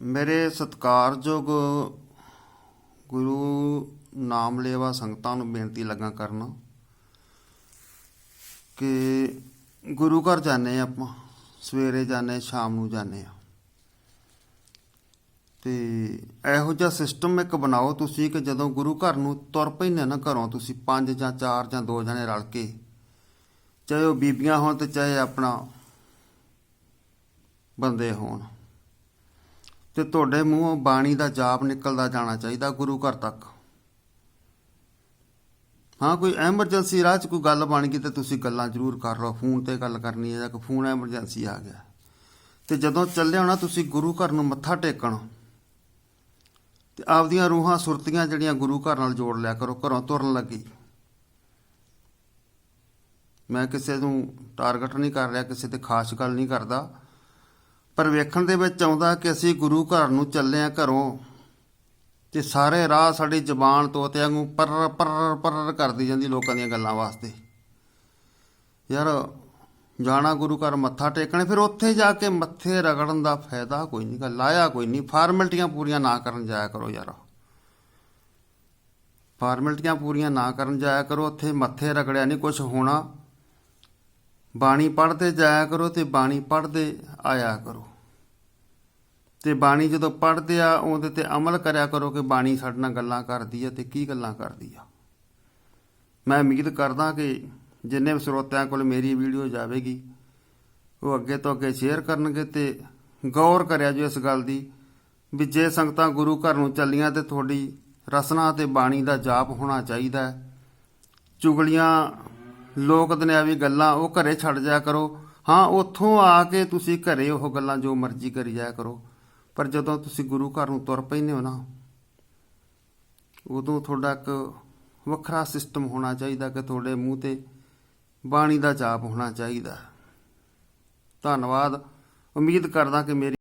ਮੇਰੇ ਸਤਿਕਾਰਯੋਗ ਗੁਰੂ ਨਾਮ ਲੇਵਾ ਸੰਗਤਾਂ ਨੂੰ ਬੇਨਤੀ ਲੱਗਾ ਕਰਨਾ ਕਿ ਗੁਰੂ ਘਰ ਜਾਂਦੇ ਹਾਂ ਆਪਾਂ ਸਵੇਰੇ ਜਾਂਦੇ ਹਾਂ, ਸ਼ਾਮ ਨੂੰ ਜਾਂਦੇ ਆ ਤੇ ਇਹੋ ਜਿਹਾ ਸਿਸਟਮ ਇੱਕ ਬਣਾਓ ਤੁਸੀਂ ਕਿ ਜਦੋਂ ਗੁਰੂ ਘਰ ਨੂੰ ਤੁਰ ਪੈਂਦੇ ਨਾ ਘਰੋਂ ਤੁਸੀਂ ਪੰਜ ਜਾਂ ਚਾਰ ਜਾਂ ਦੋ ਜਣੇ ਰਲ ਕੇ ਚਾਹੇ ਉਹ ਬੀਬੀਆਂ ਹੋਣ ਤੇ ਚਾਹੇ ਆਪਣਾ ਬੰਦੇ ਹੋਣ। ਤੇ ਤੁਹਾਡੇ ਮੂੰਹੋਂ ਬਾਣੀ ਦਾ ਜਾਪ ਨਿਕਲਦਾ ਜਾਣਾ ਚਾਹੀਦਾ ਗੁਰੂ ਘਰ ਤੱਕ। ਹਾਂ, ਕੋਈ ਐਮਰਜੈਂਸੀ ਰਾਹ 'ਚ ਕੋਈ ਗੱਲ ਬਣ ਗਈ ਤੇ ਤੁਸੀਂ ਗੱਲਾਂ ਜ਼ਰੂਰ ਕਰ ਲਓ। ਫੋਨ ਤੇ ਗੱਲ ਕਰਨੀ ਹੈ ਜਾਂ ਕੋਈ ਫੋਨ ਐਮਰਜੈਂਸੀ ਆ ਗਿਆ। ਤੇ ਜਦੋਂ ਚੱਲੇ ਹੋਣਾ ਤੁਸੀਂ ਗੁਰੂ ਘਰ ਨੂੰ ਮੱਥਾ ਟੇਕਣ, ਤੇ ਆਪਦੀਆਂ ਰੂਹਾਂ ਸੁਰਤੀਆਂ ਜਿਹੜੀਆਂ ਗੁਰੂ ਘਰ ਨਾਲ ਜੋੜ ਲਿਆ ਕਰੋ, ਘਰੋਂ ਤੁਰਨ ਲੱਗੀ। ਮੈਂ ਕਿਸੇ ਨੂੰ ਟਾਰਗੇਟ ਨਹੀਂ ਕਰ ਰਿਹਾ, ਕਿਸੇ ਤੇ ਖਾਸ ਗੱਲ ਨਹੀਂ ਕਰਦਾ। ਪਰ ਵੇਖਣ ਦੇ ਵਿੱਚ ਆਉਂਦਾ ਕਿ ਅਸੀਂ ਗੁਰੂ ਘਰ ਨੂੰ ਚੱਲੇ ਆ ਘਰੋਂ ਤੇ ਸਾਰੇ ਰਾਹ ਸਾਡੀ ਜ਼ਬਾਨ ਤੋਤੇ ਵਾਂਗੂ ਪਰ ਪਰ ਪਰ ਕਰਦੀ ਜਾਂਦੀ ਲੋਕਾਂ ਦੀਆਂ ਗੱਲਾਂ ਵਾਸਤੇ। ਯਾਰ, ਜਾਣਾ ਗੁਰੂ ਘਰ, ਮੱਥਾ ਟੇਕਣੇ, ਫਿਰ ਉੱਥੇ ਜਾ ਕੇ ਮੱਥੇ ਰਗੜਨ ਦਾ ਫਾਇਦਾ ਕੋਈ ਨਹੀਂ ਗਾ ਲਾਇਆ ਕੋਈ ਨਹੀਂ। ਫਾਰਮੈਲਟੀਆਂ ਪੂਰੀਆਂ ਨਾ ਕਰਨ ਜਾਇਆ ਕਰੋ ਯਾਰ। ਫਾਰਮੈਲਟੀਆਂ ਪੂਰੀਆਂ ਨਾ ਕਰਨ ਜਾਇਆ ਕਰੋ, ਉੱਥੇ ਮੱਥੇ ਰਗੜਿਆ ਨਹੀਂ ਕੁਝ ਹੋਣਾ। ਬਾਣੀ ਪੜ੍ਹਦੇ ਜਾਇਆ ਕਰੋ ਤੇ ਬਾਣੀ ਪੜ੍ਹਦੇ ਆਇਆ ਕਰੋ। ਤੇ ਬਾਣੀ ਜਦੋਂ ਪੜ੍ਹਦੇ ਆ, ਉਹਦੇ ਤੇ ਅਮਲ ਕਰਿਆ ਕਰੋ ਕਿ ਬਾਣੀ ਸਾਡੇ ਨਾਲ ਗੱਲਾਂ ਕਰਦੀ ਆ ਤੇ ਕੀ ਗੱਲਾਂ ਕਰਦੀ ਆ। ਮੈਂ ਉਮੀਦ ਕਰਦਾ ਕਿ ਜਿੰਨੇ ਵੀ ਸਰੋਤਿਆਂ ਕੋਲ ਮੇਰੀ ਵੀਡੀਓ ਜਾਵੇਗੀ, ਉਹ ਅੱਗੇ ਤੋਂ ਅੱਗੇ ਸ਼ੇਅਰ ਕਰਨਗੇ ਤੇ ਗੌਰ ਕਰਿਆ ਜੋ ਇਸ ਗੱਲ ਦੀ ਵੀ ਜੇ ਸੰਗਤਾਂ ਗੁਰੂ ਘਰ ਨੂੰ ਚੱਲੀਆਂ ਤੇ ਤੁਹਾਡੀ ਰਸਨਾ ਤੇ ਬਾਣੀ ਦਾ ਜਾਪ ਹੋਣਾ ਚਾਹੀਦਾ ਹੈ। ਚੁਗਲੀਆਂ, ਲੋਕ ਦੁਨਿਆਵੀ ਗੱਲਾਂ ਉਹ ਘਰੇ ਛੱਡ ਜਾਇਆ ਕਰੋ। ਹਾਂ, ਉੱਥੋਂ ਆ ਕੇ ਤੁਸੀਂ ਘਰੇ ਉਹ ਗੱਲਾਂ ਜੋ ਮਰਜ਼ੀ ਕਰੀ ਜਾਇਆ ਕਰੋ। ਪਰ ਜਦੋਂ ਤੁਸੀਂ ਗੁਰੂ ਘਰ ਨੂੰ ਤੁਰ ਪੈਂਦੇ ਹੋ ਨਾ, ਉਦੋਂ ਤੁਹਾਡਾ ਇੱਕ ਵੱਖਰਾ ਸਿਸਟਮ ਹੋਣਾ ਚਾਹੀਦਾ ਕਿ ਤੁਹਾਡੇ ਮੂੰਹ ਤੇ ਬਾਣੀ ਦਾ ਜਾਪ ਹੋਣਾ ਚਾਹੀਦਾ। ਧੰਨਵਾਦ। ਉਮੀਦ ਕਰਦਾ ਕਿ ਮੇਰੀ